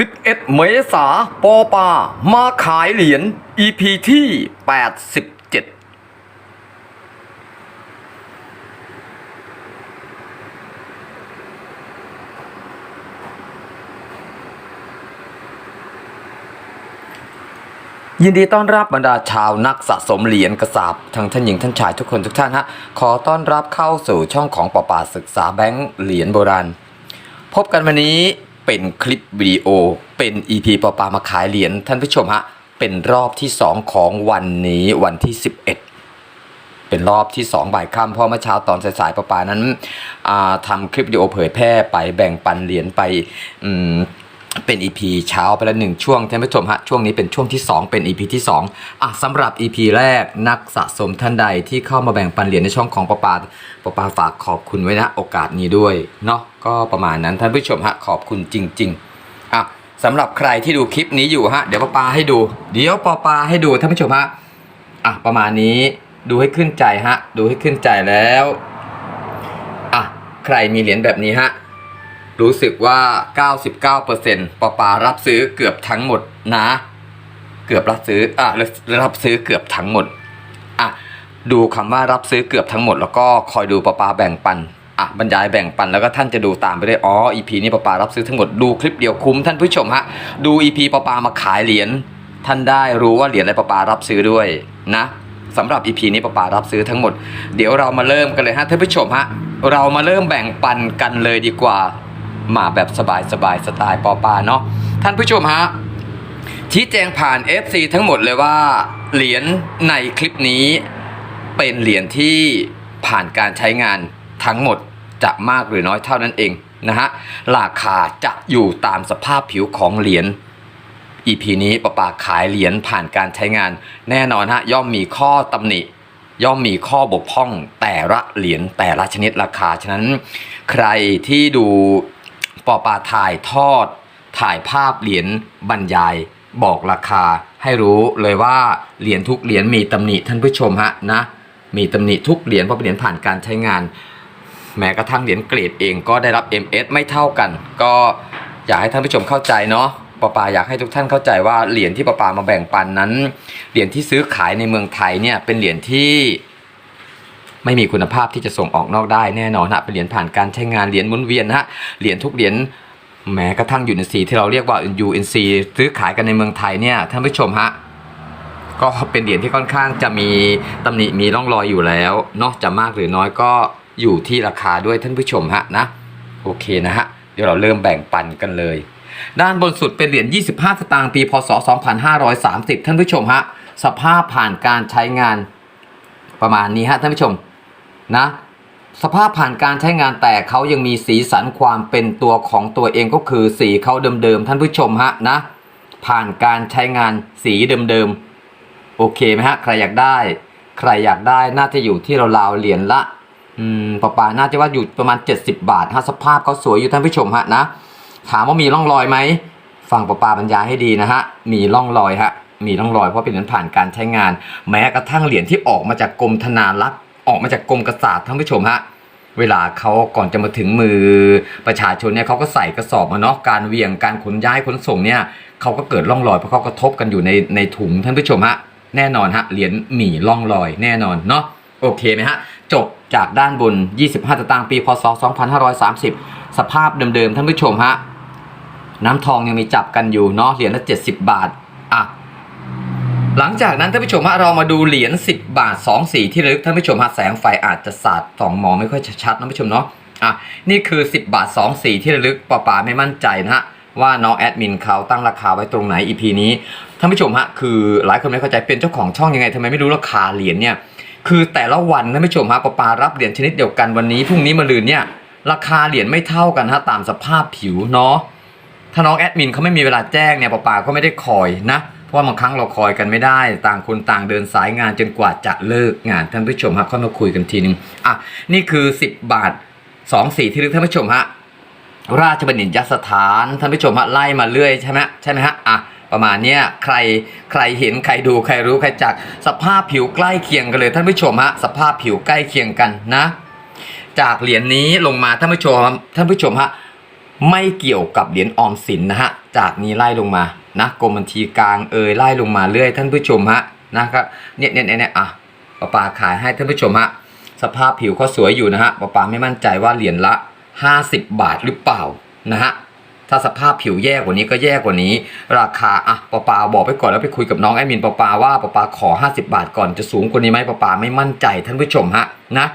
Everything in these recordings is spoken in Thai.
11 เมษาปอปา มาขายเหรียญ EP ที่ 87ยินดีต้อนรับบรรดาชาวนักสะสมเหรียญกระสาบทั้งท่านหญิงท่านชายทุกคนทุกท่านฮะขอต้อนรับเข้าสู่ช่องของปอปาศึกษาแบงค์เหรียญโบราณ พบกันวันนี้ เป็นคลิปวิดีโอ เป็น EP ปอปามาขายเหรียญท่านผู้ชมฮะ เป็นรอบที่ 2 ของวันนี้วันที่ 11เป็นรอบที่ 2 บ่ายค่ำเพราะเมื่อเช้าตอนสายๆปอปานั้นทำคลิปวิดีโอเผยแพร่ไปแบ่งปันเหรียญไปอืม เป็น EP เช้าไปแล้วหนึ่งช่วงท่านผู้ชมฮะช่วงนี้เป็นช่วงที่ 2 เป็น EP ที่2อะสำหรับ EP แรกนักสะสมท่านใดที่เข้ามาแบ่งปันเหรียญในช่องของปอปาปอปาฝากขอบคุณไว้นะโอกาสนี้ด้วยเนาะก็ประมาณนั้นท่านผู้ชมฮะขอบคุณจริงๆอะสำหรับใครที่ดูคลิปนี้อยู่ฮะเดี๋ยวปอปาให้ดู เดี๋ยวปอปาให้ดูท่านผู้ชมฮะอะประมาณนี้ดูให้ขึ้นใจฮะดูให้ขึ้นใจแล้วอะใครมีเหรียญแบบนี้ฮะ รู้สึกว่า 99%ปอปารับซื้อเกือบทั้งหมดนะ เกือบรับซื้ออะรับซื้อเกือบทั้งหมดอะดูคำว่ารับซื้อเกือบทั้งหมด แล้วก็คอยดูปอปาแบ่งปันอะบรรยายแบ่งปันแล้วก็ท่านจะดูตามไปด้วยอ๋อ EP นี้ปอปารับซื้อทั้งหมดดูคลิปเดียวคุ้มท่านผู้ชมฮะดู EP ปอปามาขายเหรียญท่านได้รู้ว่าเหรียญอะไรปอปารับซื้อด้วยนะสำหรับ EP นี้ปปารับซื้อทั้งหมด เดี๋ยวเรามาเริ่มกันเลยฮะท่านผู้ชมฮะ เรามาเริ่มแบ่งปันกันเลยดีกว่า มาแบบสบายสบายสไตล์ปอปาเนาะท่านผู้ชมฮะชี้แจงผ่าน FC ทั้งหมดเลยว่า เหรียญในคลิปนี้เป็นเหรียญที่ผ่านการใช้งานทั้งหมดจะมากหรือน้อยเท่านั้นเองนะฮะราคาจะอยู่ตามสภาพผิวของเหรียญ EP นี้ประปาขายเหรียญผ่านการใช้งาน แน่นอนฮะย่อมมีข้อตำหนิย่อมมีข้อบกพร่องแต่ละเหรียญแต่ละชนิดราคา ฉะนั้นใครที่ดู ปอปาถ่ายทอด ถ่ายภาพเหรียญบรรยายบอกราคา ให้รู้เลยว่าเหรียญทุกเหรียญมีตำหนิท่านผู้ชมฮะนะมีตำหนิทุกเหรียญเพราะเป็นเหรียญผ่านการใช้งาน แม้กระทั่งเหรียญเกรดเองก็ได้รับ MS ไม่เท่ากัน ก็อยากให้ท่านผู้ชมเข้าใจเนาะปปาอยากให้ทุกท่านเข้าใจว่าเหรียญที่ปปามาแบ่งปันนั้นเหรียญที่ซื้อขายในเมืองไทยเนี่ยเป็นเหรียญที่ ไม่มีคุณภาพที่จะส่งออกนอกได้แน่นอนฮะเป็นเหรียญผ่านการใช้งานเหรียญมุนเวียนฮะเหรียญทุกเหรียญแม้กระทั่ง UNC ที่เราเรียกว่า UNC ซื้อขายกันในเมืองไทยเนี่ยท่านผู้ชมฮะก็เป็นเหรียญที่ค่อนข้างจะมีตำหนิมีร่องรอยอยู่แล้วเนาะจะมากหรือน้อยก็อยู่ที่ราคาด้วยท่านผู้ชมฮะนะโอเคนะฮะเดี๋ยวเราเริ่มแบ่งปันกันเลย ด้านบนสุดเป็นเหรียญ 25 สตางค์ปี พศ 2530 ท่านผู้ชมฮะสภาพผ่านการใช้งานประมาณนี้ฮะท่านผู้ชม นะสภาพผ่านการใช้งานแต่เขายังมีสีสันความเป็นตัวของตัวเองก็คือสีเขาเดิมๆท่านผู้ชมฮะนะ ผ่านการใช้งานสีเดิมๆโอเคไหมฮะใครอยากได้ ใครอยากได้น่าจะอยู่ที่ราวๆเหรียญละอืมปะปาน่าจะว่าอยู่ประมาณ 70 บาทฮะสภาพเขาสวยอยู่ท่านผู้ชมฮะนะถามว่ามีร่องรอยไหมฟังปะปาบรรยายให้ดีนะฮะมีร่องรอยฮะมีร่องรอยเพราะเป็นเหรียญผ่านการใช้งาน แม้กระทั่งเหรียญที่ออกมาจากกรมธนารักษ์ ออกมาจากกรมกษาปณ์ท่านผู้ชมฮะเวลาเขาก่อนจะมาถึงมือประชาชนเนี่ยเขาก็ใส่กระสอบมาเนาะการเวียงการขนย้ายขนส่งเนี่ยเขาก็เกิดร่องรอยเพราะเขากระทบกันอยู่ในในถุงท่านผู้ชมฮะแน่นอนฮะเหรียญหมี่ร่องรอยแน่นอนเนาะโอเคไหมฮะจบจากด้านบน 25สตางค์ปีพศ 2530 สภาพเดิมๆท่านผู้ชมฮะน้ำทองยังมีจับกันอยู่เนาะเหรียญละ 70 บาท หลังจากนั้นท่านผู้ชมฮะเรามาดูเหรียญ10 บาท 2 สีที่ระลึกท่านผู้ชมฮะแสงไฟอาจจะสาดส่องมองไม่ค่อยชัดนะท่านผู้ชมเนาะอะนี่คือ 10 บาท 2 สีที่ระลึกปอป่าไม่มั่นใจนะฮะว่าน้องแอดมินเขาตั้งราคาไว้ตรงไหน EP นี้ท่านผู้ชมฮะคือหลายคนไม่เข้าใจเป็นเจ้าของช่องยังไงทำไมไม่รู้ราคาเหรียญเนี่ยคือแต่ละวันท่านผู้ชมฮะปอปารับเหรียญชนิดเดียวกันวันนี้พรุ่งนี้มะรืนเนี่ยราคาเหรียญไม่เท่ากันฮะตามสภาพผิวเนาะถ้าน้องแอดมินเขาไม่มีเวลาแจ้งเนี่ยปาป่าก็ไม่ได้คอยนะ เพราะว่าบางครั้งเราคอยกันไม่ได้ ต่างคนต่างเดินสายงานจนกว่าจะเลิกงานท่านผู้ชมฮะค่อยมาคุยกันทีนึงอะนี่คือ 10 บาท2สีที่ลึกท่านผู้ชมฮะราชบัณฑิตยสถานท่านผู้ชมฮะไล่มาเรื่อยใช่ไหมใช่ไหมฮะอะประมาณเนี้ยใครใครเห็นใครดูใครรู้ใครจักสภาพผิวใกล้เคียงกันเลยท่านผู้ชมฮะสภาพผิวใกล้เคียงกันนะ จากเหรียญนี้ลงมาท่านผู้ชมท่านผู้ชมฮะไม่เกี่ยวกับเหรียญออมสินนะฮะ จากนี้ไล่ลงมานะกรมบัญชีกลางเอยไล่ลงมาเรื่อยท่านผู้ชมฮะนะครับเนี่ยเนี่ยเนี่ยเนี่ยอะปาปาขายให้ท่านผู้ชมฮะสภาพผิวเขาสวยอยู่นะฮะปาปาไม่มั่นใจว่าเหรียญละ 50 บาทหรือเปล่านะฮะถ้าสภาพผิวแย่กว่านี้ก็แย่กว่านี้ ราคาอะปาปาบอกไปก่อนแล้วไปคุยกับน้องแอดมินปาปาว่าปาปาขอ 50 บาทก่อนจะสูงกว่านี้ไหมปาปาไม่มั่นใจท่านผู้ชมฮะนะ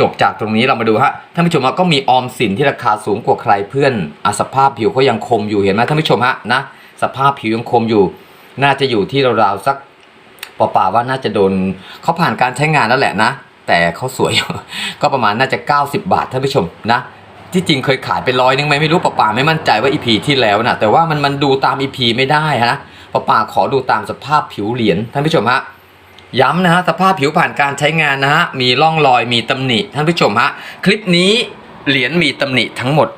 จบจากตรงนี้เรามาดูฮะท่านผู้ชมก็มีออมสินที่ราคาสูงกว่าใครเพื่อนอสภาพผิวเขายังคมอยู่เห็นไหมท่านผู้ชมฮะนะสภาพผิวยังคมอยู่ น่าจะอยู่ที่ราวๆสักปป่าว่าน่าจะโดนเขาผ่านการใช้งานแล้วแหละนะ แต่เขาสวย ก็ประมาณน่าจะ 90 บาทท่านผู้ชมนะที่จริงเคยขายไปร้อยนึงไหมไม่รู้ปป่าไม่มั่นใจว่าอีพีที่แล้วนะแต่ว่ามันมันดูตามอีพีไม่ได้นะปป่าขอดูตามสภาพผิวเหรียญท่านผู้ชมฮะ ย้ำนะฮะสภาพผิวผ่านการใช้งานนะฮะมีร่องรอยมีตำหนิท่านผู้ชมฮะคลิปนี้เหรียญมีตำหนิทั้งหมด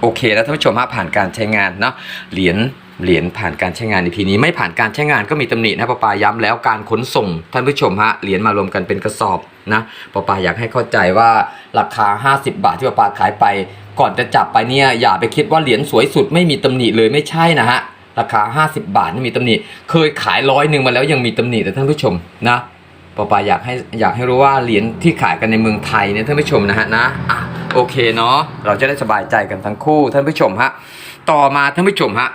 โอเคแล้วท่านผู้ชมฮะผ่านการใช้งานเนาะเหรียญเหรียญผ่านการใช้งานในพีนี้ไม่ผ่านการใช้งานก็มีตำหนินะปอปาย้ำแล้วการขนส่งท่านผู้ชมฮะเหรียญมารวมกันเป็นกระสอบนะปอปาอยากให้เข้าใจว่าราคา 50 บาทที่ปอปาขายไป ก่อนจะจับไปเนี่ยอย่าไปคิดว่าเหรียญสวยสุดไม่มีตำหนิเลยไม่ใช่นะฮะ ราคา 50 บาทนี่มีตำหนิเคยขายร้อยหนึ่งมาแล้วยังมีตำหนิแต่ท่านผู้ชมนะปอปาอยากให้อยากให้รู้ว่าเหรียญที่ขายกันในเมืองไทยเนี่ยท่านผู้ชมนะฮะนะอะโอเคเนาะเราจะได้สบายใจกันทั้งคู่ท่านผู้ชมฮะต่อมาท่านผู้ชมฮะ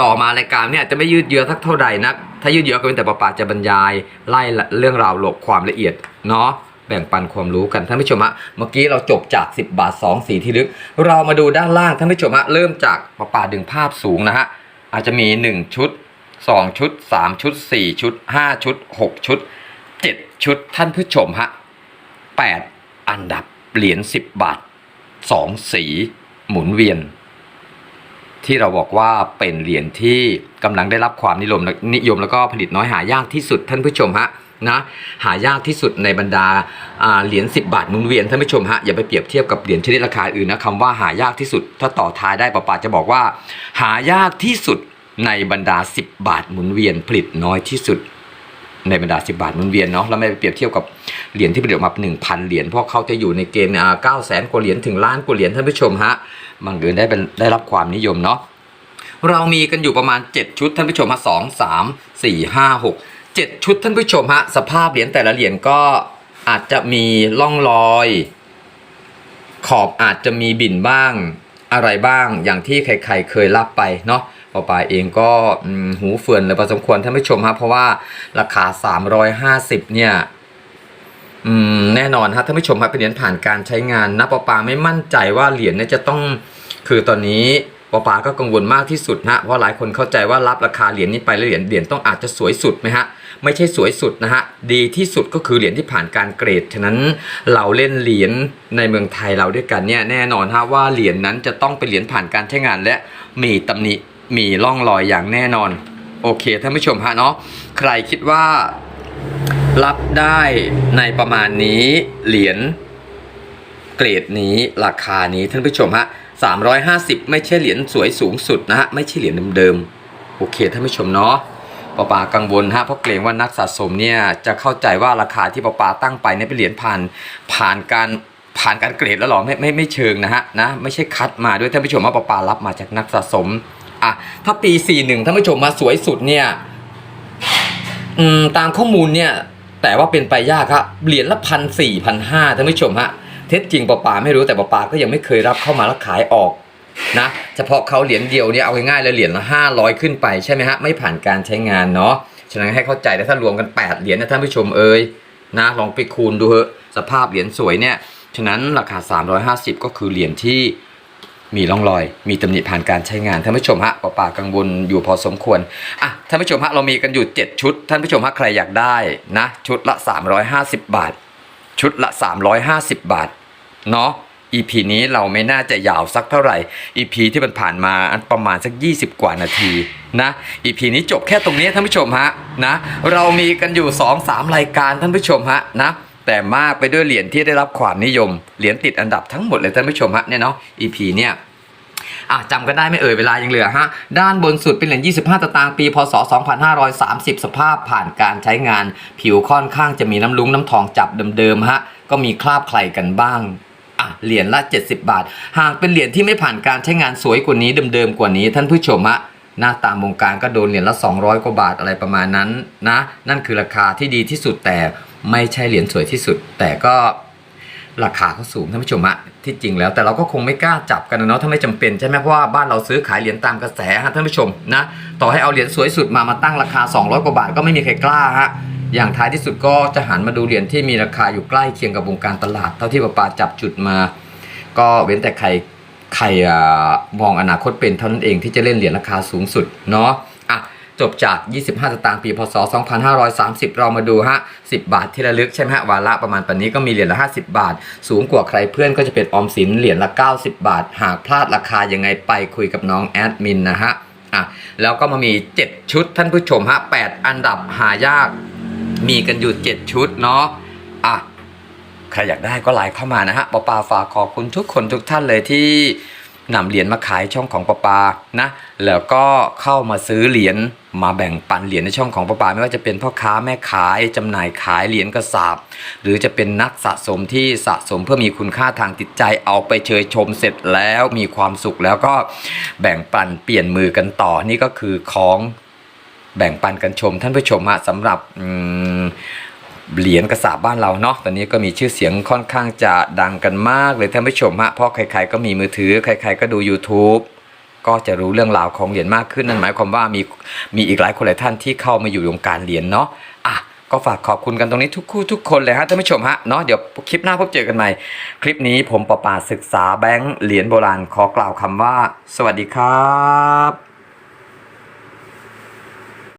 ต่อมารายการเนี่ยจะไม่ยืดเยื้อสักเท่าใดนัก ถ้ายืดเยื้อก็เป็นแต่ปอปาจะบรรยายไล่เรื่องราวหลบความละเอียดเนาะแบ่งปันความรู้กันท่านผู้ชมฮะเมื่อกี้เราจบจาก 10 บาท 2 สีที่ลึก เรามาดูด้านล่างท่านผู้ชมฮะเริ่มจากปอปาดึงภาพสูงนะฮะ อาจจะมี 1 ชุด 2 ชุด 3 ชุด 4 ชุด 5 ชุด 6 ชุด 7 ชุดท่านผู้ชมฮะ8 อันดับเหรียญ10 บาท 2 สีหมุนเวียน ที่เราบอกว่าเป็นเหรียญที่กำลังได้รับความนิยมนิยมแล้วก็ผลิตน้อยหายากที่สุดท่านผู้ชมฮะ นะหายากที่สุดในบรรดาเหรียญ10 บาทหมุนเวียนท่านผู้ชมฮะอย่าไปเปรียบเทียบกับเหรียญชนิดราคาอื่นนะคำว่าหายากที่สุด ถ้าต่อท้ายได้ปะปาจะบอกว่า หายากที่สุดในบรรดา 10 บาทหมุนเวียนผลิตน้อยที่สุดในบรรดา 10 บาทหมุนเวียนเนาะแล้วไม่ไปเปรียบเทียบกับเหรียญที่ผลิตออกมา1,000 เหรียญเพราะเขาจะอยู่ในเกณฑ์อ่าแสนกว่าเหรียญถึงล้านกว่าเหรียญท่านผู้ชมฮะบางเดือนได้เป็นได้รับความนิยมเนาะเรามีกันอยู่ประมาณ 7 ชุดท่านผู้ชมฮะสองสามสี่ห้าหก เจ็ดชุดท่านผู้ชมฮะสภาพเหรียญแต่ละเหรียญก็อาจจะมีร่องรอย ขอบอาจจะมีบิ่นบ้างอะไรบ้างอย่างที่ใครๆเคยรับไปเนาะปอปาเองก็หูเฟือนเลยพอสมควรท่านผู้ชมฮะเพราะว่าราคา 350 เนี่ยอืมแน่นอนฮะท่านผู้ชมครับเป็นเหรียญผ่านการใช้งานนะปอปาไม่มั่นใจว่าเหรียญเนี่ยจะต้องคือตอนนี้ปอปาก็กังวลมากที่สุดฮะเพราะหลายคนเข้าใจว่ารับราคาเหรียญนี้ไปแล้วเหรียญเหรียญต้องอาจจะสวยสุดไหมฮะ ไม่ใช่สวยสุดนะฮะ ดีที่สุดก็คือเหรียญที่ผ่านการเกรด ฉะนั้นเราเล่นเหรียญในเมืองไทยเราด้วยกันเนี่ยแน่นอนฮะว่าเหรียญนั้นจะต้องเป็นเหรียญผ่านการใช้งานและมีตำหนิมีร่องรอยอย่างแน่นอน โอเคท่านผู้ชมฮะเนาะใครคิดว่ารับได้ในประมาณนี้เหรียญเกรดนี้ราคานี้ท่านผู้ชมฮะ350 ไม่ใช่เหรียญสวยสูงสุดนะฮะไม่ใช่เหรียญเดิมๆโอเคท่านผู้ชมเนาะ ปอปากังวลฮะเพราะเกรงว่านักสะสมเนี่ยจะเข้าใจว่าราคาที่ปอปาตั้งไปเนี่ยเป็นเหรียญผ่านผ่านการผ่านการเกรดแล้วหรอไม่ไม่ไม่เชิงนะฮะนะไม่ใช่คัดมาด้วยท่านผู้ชมว่าปอปารับมาจากนักสะสมอะถ้าปี 41ท่านผู้ชมมาสวยสุดเนี่ยอืมตามข้อมูลเนี่ยแต่ว่าเป็นไปยากครับเหรียญละพันสี่พันห้าท่านผู้ชมฮะเท็จจริงปอปาไม่รู้แต่ปอปาก็ยังไม่เคยรับเข้ามาแล้วขายออก นะเฉพาะเขาเหรียญเดียวเนี่ยเอาง่ายๆเลยเหรียญละห้าร้อยขึ้นไปใช่ไหมฮะไม่ผ่านการใช้งานเนาะฉะนั้นให้เข้าใจแล้วถ้ารวมกัน 8 เหรียญนะท่านผู้ชมเอ่ยนะลองไปคูณดูเถอะสภาพเหรียญสวยเนี่ยฉะนั้นราคา 350 ก็คือเหรียญที่มีร่องรอย มีตำหนิผ่านการใช้งานท่านผู้ชมฮะปอปากังวลอยู่พอสมควรอะท่านผู้ชมฮะเรามีกันอยู่ 7 ชุด ท่านผู้ชมฮะใครอยากได้นะ ชุดละ 350 บาท ชุดละ 350 บาทเนาะ EP นี้เราไม่น่าจะยาวสักเท่าไหร่ EP ที่มันผ่านมาประมาณสัก 20 กว่านาทีนะ EP นี้จบแค่ตรงนี้ท่านผู้ชมฮะนะเรามีกันอยู่ 2-3 รายการท่านผู้ชมฮะนะแต่มากไปด้วยเหรียญที่ได้รับความนิยม เหรียญติดอันดับทั้งหมดเลยท่านผู้ชมฮะเนี่ยเนาะ EP เนี่ยอะจำกันได้ไม่เอ่ยเวลายังเหลือฮะ ด้านบนสุดเป็นเหรียญ 25ตางค์ปี พศ 2530 สภาพผ่านการใช้งาน ผิวค่อนข้างจะมีน้ำลุ้งน้ำทองจับเดิมๆฮะ ก็มีคราบใครกันบ้าง อะเหรียญละ 70 บาท หากเป็นเหรียญที่ไม่ผ่านการใช้งานสวยกว่านี้เดิมๆกว่านี้ ท่านผู้ชมฮะหน้าตามวงการก็โดนเหรียญละ 200 กว่าบาทอะไรประมาณนั้นนะนั่นคือราคาที่ดีที่สุดแต่ไม่ใช่เหรียญสวยที่สุด แต่ก็ราคาเขาสูงท่านผู้ชมฮะที่จริงแล้วแต่เราก็คงไม่กล้าจับกันนะเนาะถ้าไม่จำเป็นใช่ไหมเพราะว่าบ้านเราซื้อขายเหรียญตามกระแสฮะท่านผู้ชมนะต่อให้เอาเหรียญสวยสุดมามาตั้งราคา 200 กว่าบาทก็ไม่มีใครกล้าฮะ อย่างท้ายที่สุดก็จะหันมาดูเหรียญที่มีราคาอยู่ใกล้เคียงกับวงการตลาด เท่าที่ปาปาจับจุดมา ก็เว้นแต่ใครใครอมองอนาคตเป็นเท่านั้นเองที่จะเล่นเหรียญราคาสูงสุดเนาะอะจบจาก 25 สตางค์ปี พศ 2530 เรามาดูฮะ 10 บาทที่ระลึกใช่ไหมฮะวาระประมาณปันนี้ก็มีเหรียญละ 50 บาท สูงกว่าใครเพื่อนก็จะเป็นออมสินเหรียญละ 90 บาท หากพลาดราคายังไงไปคุยกับน้องแอดมินนะฮะอะแล้วก็มามี 7 ชุดท่านผู้ชมฮะ 8 อันดับหายาก มีกันอยู่ 7 ชุดเนาะอะใครอยากได้ก็ไลน์เข้ามานะฮะปอปาฝากขอบคุณทุกคนทุกท่านเลยที่นำเหรียญมาขายช่องของปอปานะ แล้วก็เข้ามาซื้อเหรียญมาแบ่งปันเหรียญในช่องของปอปาไม่ว่าจะเป็นพ่อค้าแม่ขายจำหน่ายขายเหรียญกระสาบหรือจะเป็นนักสะสมที่สะสมเพื่อมีคุณค่าทางจิตใจเอาไปเชยชมเสร็จแล้วมีความสุขแล้วก็แบ่งปันเปลี่ยนมือกันต่อนี่ก็คือของ แบ่งปันกันชมท่านผู้ชมฮะสำหรับเหรียญกระสาบบ้านเราเนาะตอนนี้ก็มีชื่อเสียงค่อนข้างจะดังกันมากเลยท่านผู้ชมฮะเพราะใครๆก็มีมือถือ ใคร ๆ ก็ดู YouTube ก็จะรู้เรื่องราวของเหรียญมากขึ้นนั่นหมายความว่ามีมีอีกหลายคนหลายท่านที่เข้ามาอยู่วงการเหรียญเนาะอะก็ฝากขอบคุณกันตรงนี้ทุกคู่ทุกคนเลยฮะท่านผู้ชมฮะเนาะเดี๋ยวคลิปหน้าพบเจอกันใหม่ คลิปนี้ผมประปาศึกษาแบงค์เหรียญโบราณขอกล่าวคำว่า สวัสดีครับ